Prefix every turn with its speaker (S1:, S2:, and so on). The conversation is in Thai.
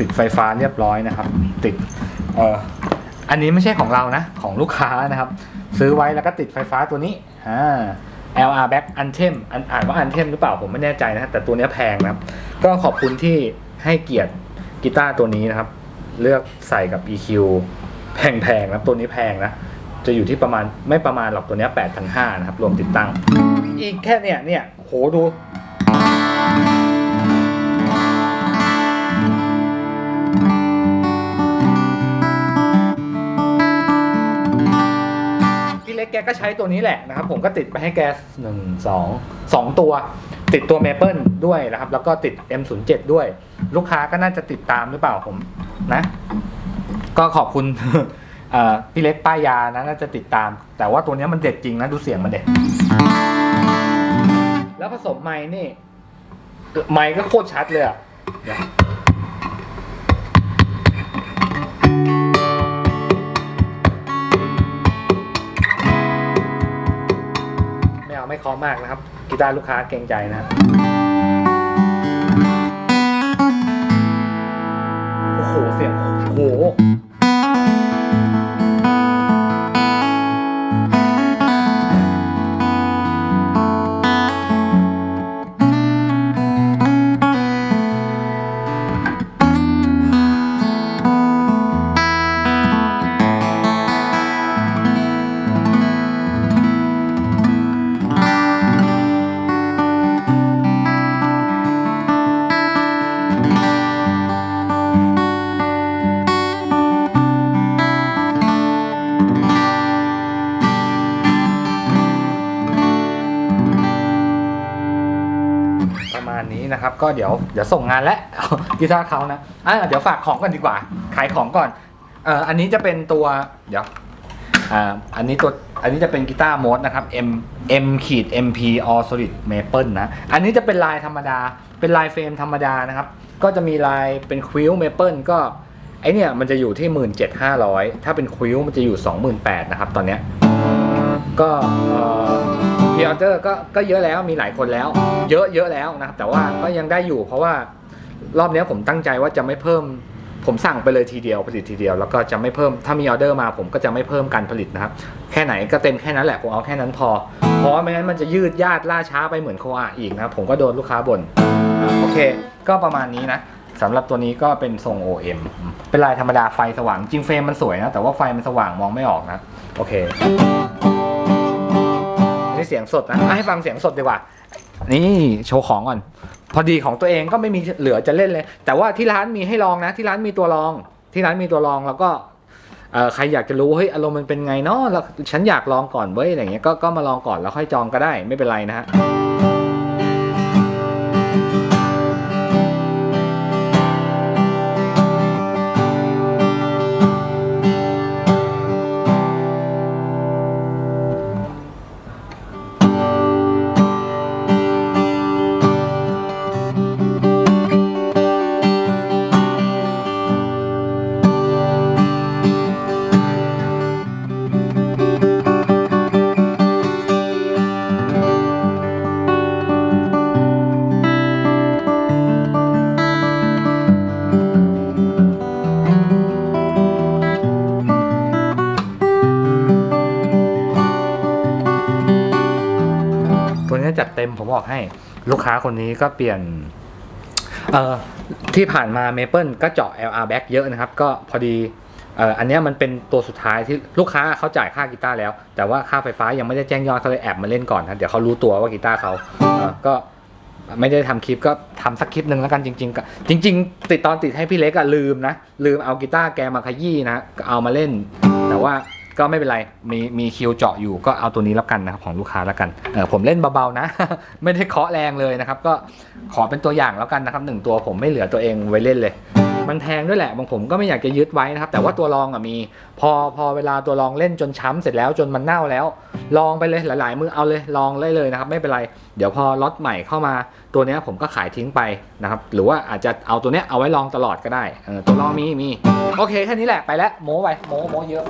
S1: ติดไฟฟ้าเรียบร้อยนะครับ ติดเอ่ออันนี้ไม่ใช่ของเรานะของลูกค้านะครับ ซื้อไว้แล้วก็ติดไฟฟ้าตัวนี้อ่า LR Back a n t e m อันอ่านว่า a n t e m หรือเปล่าผมไม่แน่ใจนะแต่ตัวนี้แพงนะครับ ก็ขอบคุณที่ให้เกียรติกีตาร์ตัวนี้นะครับ เลือกใส่กับ EQ แพงๆนะตัวนี้แพงนะจะอยู่ที่ประมาณไม่ประมาณหรอกตัวนี้8 5 0 0นะครับ รวมติดตั้ง อีกแค่เนี่ยเนี่ยโหดู เล็กแกก็ใช้ตัวนี้แหละนะครับ ผมก็ติดไปให้แกหนึ่งสองสองตัว ติดตัวเมเปิลด้วยนะครับ แล้วก็ติด M07 ด้วย ลูกค้าก็น่าจะติดตามหรือเปล่าผมนะ ก็ขอบคุณพี่เล็กป้ายยานะน่าจะติดตาม แต่ว่าตัวนี้มันเด็ดจริงนะดูเสียงมันเด็ดแล้วผสมไม้นี่ไม้ก็โคตรชัดเลยอะ เดี๋ยวไม่เอาไม่เคอมากนะครับกีตาร์ลูกค้าเกรงใจนะครับ นี้นะครับ ก็เดี๋ยวเดี๋ยวส่งงานแล้วกีตาร์เขานะอะเดี๋ยวฝากของกันดีกว่า ขายของก่อนเอ่ออันนี้จะเป็นตัวเดี๋ยวอ่าอันนี้ตัวอันนี้จะเป็นกีตาร์โมดนะครับ M M ขีด MP All Solid Maple นะ อันนี้จะเป็นลายธรรมดา เป็นลายเฟรมธรรมดานะครับ ก็จะมีลายเป็นควิลเมเปิลก็ไอเนี่ยมันจะอยู่ที่ 17,500 ถ้าเป็นควิลมันจะอยู่ 28,000นะครับตอนเนี้ยก็ พีออเดอร์ก็ก็เยอะแล้วมีหลายคนแล้ว เยอะเยอะแล้วนะครับแต่ว่าก็ยังได้อยู่เพราะว่ารอบนี้ผมตั้งใจว่าจะไม่เพิ่ม ผมสั่งไปเลยทีเดียวผลิตทีเดียว แล้วก็จะไม่เพิ่มถ้ามีออเดอร์มาผมก็จะไม่เพิ่มการผลิตนะครับ แค่ไหนก็เต็มแค่นั้นแหละผมเอาแค่นั้นพอ เพราะว่าไม่งั้นมันจะยืดยาดล่าช้าไปเหมือนโคอาอีกนะครับผมก็โดนลูกค้าบ่นอ่าโอเค ก็ประมาณนี้นะสำหรับตัวนี้ก็เป็นทรง OM เป็นลายธรรมดาไฟสว่างจริงเฟรมมันสวยนะแต่ว่าไฟมันสว่างมองไม่ออกนะ โอเค เสียงสดนะอะให้ฟังเสียงสดดีกว่า นี่โชว์ของก่อน พอดีของตัวเองก็ไม่มีเหลือจะเล่นเลย แต่ว่าที่ร้านมีให้ลองนะ ที่ร้านมีตัวลอง ที่ร้านมีตัวลองแล้วก็เอ่อใครอยากจะรู้เฮ้ยอารมณ์มันเป็นไงเนาะแล้วฉันอยากลองก่อนเว้ยอะไรเงี้ยก็ก็มาลองก่อนแล้วค่อยจองก็ได้ไม่เป็นไรนะฮะ บอกให้ลูกค้าคนนี้ก็เปลี่ยนเอ่อที่ผ่านมาเมเปิลก็เจาะ LR back เยอะนะครับ ก็พอดีเอ่ออันนี้มันเป็นตัวสุดท้ายที่ลูกค้าเขาจ่ายค่ากีตาร์แล้ว แต่ว่าค่าไฟฟ้ายังไม่ได้แจ้งยอดเขาเลยแอบมาเล่นก่อนนะเดี๋ยวเขารู้ตัวว่ากีตาร์เขาก็ไม่ได้ทำคลิปก็ทำสักคลิปหนึ่งแล้วกันจริงๆก็จริง ๆ ติดตอนติดให้พี่เล็กอะลืมนะ ลืมเอากีตาร์แกมาขยี้นะเอามาเล่น แต่ว่า ก็ไม่เป็นไร มีมีคิวเจาะอยู่ก็เอาตัวนี้แล้วกันนะครับของลูกค้าแล้วกันเออผมเล่นเบาๆนะ ไม่ได้เคาะแรงเลยนะครับ ก็ขอเป็นตัวอย่างแล้วกันนะครับหนึ่งตัวผมไม่เหลือตัวเองไว้เล่นเลย มันแพงด้วยแหละบางผมก็ไม่อยากจะยึดไว้นะครับ แต่ว่าตัวรองอะมี พอพอเวลาตัวรองเล่นจนช้ำเสร็จแล้วจนมันเน่าแล้ว ลองไปเลยหลาย ๆ มือเอาเลยลองเลยเลยนะครับ ไม่เป็นไร เดี๋ยวพอล็อตใหม่เข้ามาตัวนี้ผมก็ขายทิ้งไปนะครับหรือว่าอาจจะเอาตัวเนี้ยเอาไว้ลองตลอดก็ได้ตัวลองมีมีโอเคแค่นี้แหละไปแล้วโม้ไปโม้โม้เยอะ